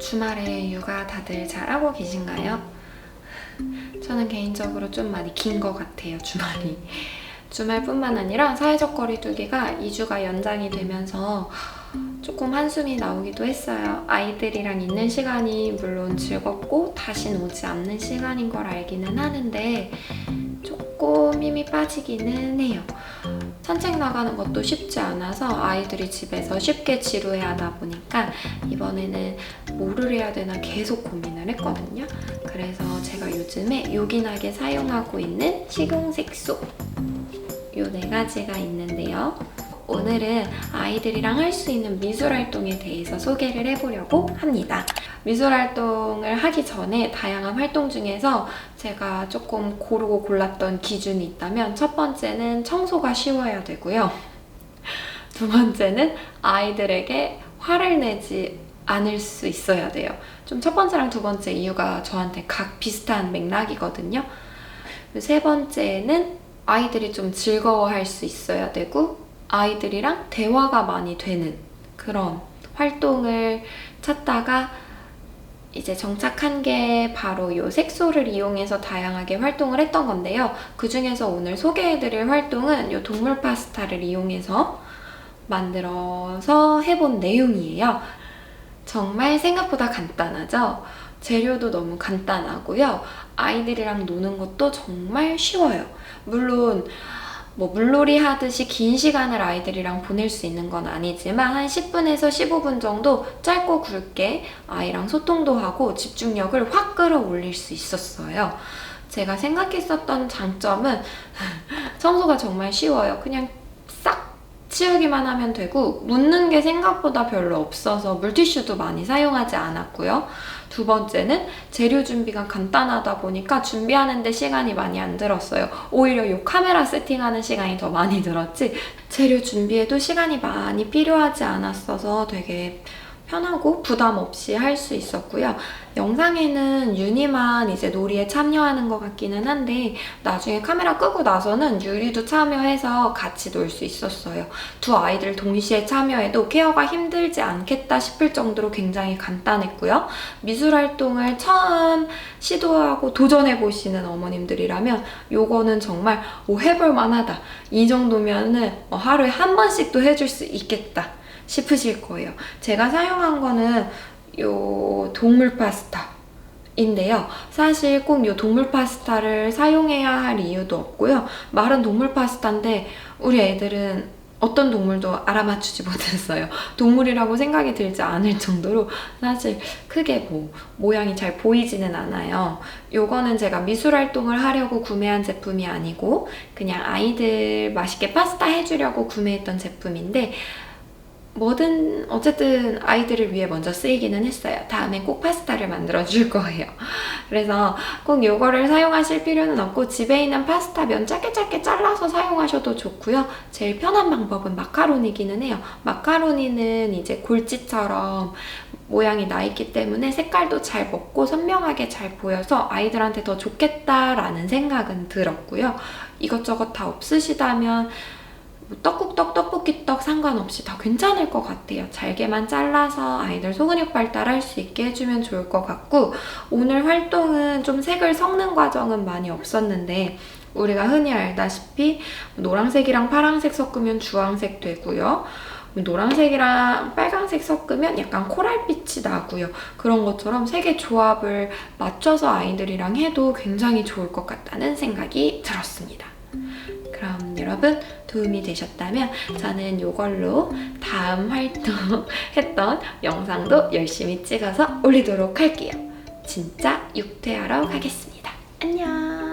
주말에 육아 다들 잘하고 계신가요? 저는 개인적으로 좀 많이 긴 것 같아요, 주말이. 주말뿐만 아니라 사회적 거리두기가 2주가 연장이 되면서 조금 한숨이 나오기도 했어요. 아이들이랑 있는 시간이 물론 즐겁고 다신 오지 않는 시간인 걸 알기는 하는데 조금 힘이 빠지기는 해요. 산책 나가는 것도 쉽지 않아서 아이들이 집에서 쉽게 지루해 하다 보니까 이번에는 뭐를 해야 되나 계속 고민을 했거든요. 그래서 제가 요즘에 요긴하게 사용하고 있는 식용색소 요 네 가지가 있는데요. 오늘은 아이들이랑 할 수 있는 미술 활동에 대해서 소개를 해보려고 합니다. 미술 활동을 하기 전에 다양한 활동 중에서 제가 조금 고르고 골랐던 기준이 있다면 첫 번째는 청소가 쉬워야 되고요. 두 번째는 아이들에게 화를 내지 않을 수 있어야 돼요. 좀 첫 번째랑 두 번째 이유가 저한테 각 비슷한 맥락이거든요. 세 번째는 아이들이 좀 즐거워할 수 있어야 되고 아이들이랑 대화가 많이 되는 그런 활동을 찾다가 이제 정착한 게 바로 이 색소를 이용해서 다양하게 활동을 했던 건데요. 그 중에서 오늘 소개해드릴 활동은 이 동물 파스타를 이용해서 만들어서 해본 내용이에요. 정말 생각보다 간단하죠? 재료도 너무 간단하고요. 아이들이랑 노는 것도 정말 쉬워요. 물론 뭐 물놀이 하듯이 긴 시간을 아이들이랑 보낼 수 있는 건 아니지만 한 10분에서 15분 정도 짧고 굵게 아이랑 소통도 하고 집중력을 확 끌어올릴 수 있었어요. 제가 생각했었던 장점은 청소가 정말 쉬워요. 그냥 싹 치우기만 하면 되고 묻는 게 생각보다 별로 없어서 물티슈도 많이 사용하지 않았고요. 두 번째는 재료 준비가 간단하다 보니까 준비하는데 시간이 많이 안 들었어요. 오히려 이 카메라 세팅하는 시간이 더 많이 들었지 재료 준비에도 시간이 많이 필요하지 않았어서 되게 편하고 부담 없이 할 수 있었고요. 영상에는 윤희만 이제 놀이에 참여하는 것 같기는 한데 나중에 카메라 끄고 나서는 유리도 참여해서 같이 놀 수 있었어요. 두 아이들 동시에 참여해도 케어가 힘들지 않겠다 싶을 정도로 굉장히 간단했고요. 미술 활동을 처음 시도하고 도전해 보시는 어머님들이라면 요거는 정말 오 해볼 만하다. 이 정도면은 어, 하루에 한 번씩도 해줄 수 있겠다. 싶으실 거예요. 제가 사용한 거는 요 동물 파스타 인데요. 사실 꼭요 동물 파스타를 사용해야 할 이유도 없고요. 마른 동물 파스타인데 우리 애들은 어떤 동물도 알아맞추지 못했어요. 동물이라고 생각이 들지 않을 정도로 사실 크게 뭐 모양이 잘 보이지는 않아요. 요거는 제가 미술 활동을 하려고 구매한 제품이 아니고 그냥 아이들 맛있게 파스타 해주려고 구매했던 제품인데 뭐든 어쨌든 아이들을 위해 먼저 쓰이기는 했어요. 다음에 꼭 파스타를 만들어 줄 거예요. 그래서 꼭 이거를 사용하실 필요는 없고 집에 있는 파스타 면 짧게 짧게 잘라서 사용하셔도 좋고요. 제일 편한 방법은 마카로니기는 해요. 마카로니는 이제 골지처럼 모양이 나 있기 때문에 색깔도 잘 먹고 선명하게 잘 보여서 아이들한테 더 좋겠다라는 생각은 들었고요. 이것저것 다 없으시다면 뭐 떡국떡, 떡볶이떡 상관없이 다 괜찮을 것 같아요. 잘게만 잘라서 아이들 소근육 발달할 수 있게 해주면 좋을 것 같고 오늘 활동은 좀 색을 섞는 과정은 많이 없었는데 우리가 흔히 알다시피 노란색이랑 파란색 섞으면 주황색 되고요. 노란색이랑 빨간색 섞으면 약간 코랄빛이 나고요. 그런 것처럼 색의 조합을 맞춰서 아이들이랑 해도 굉장히 좋을 것 같다는 생각이 들었습니다. 그럼 여러분 도움이 되셨다면 저는 이걸로 다음 활동했던 영상도 열심히 찍어서 올리도록 할게요. 진짜 육퇴하러 가겠습니다. 안녕!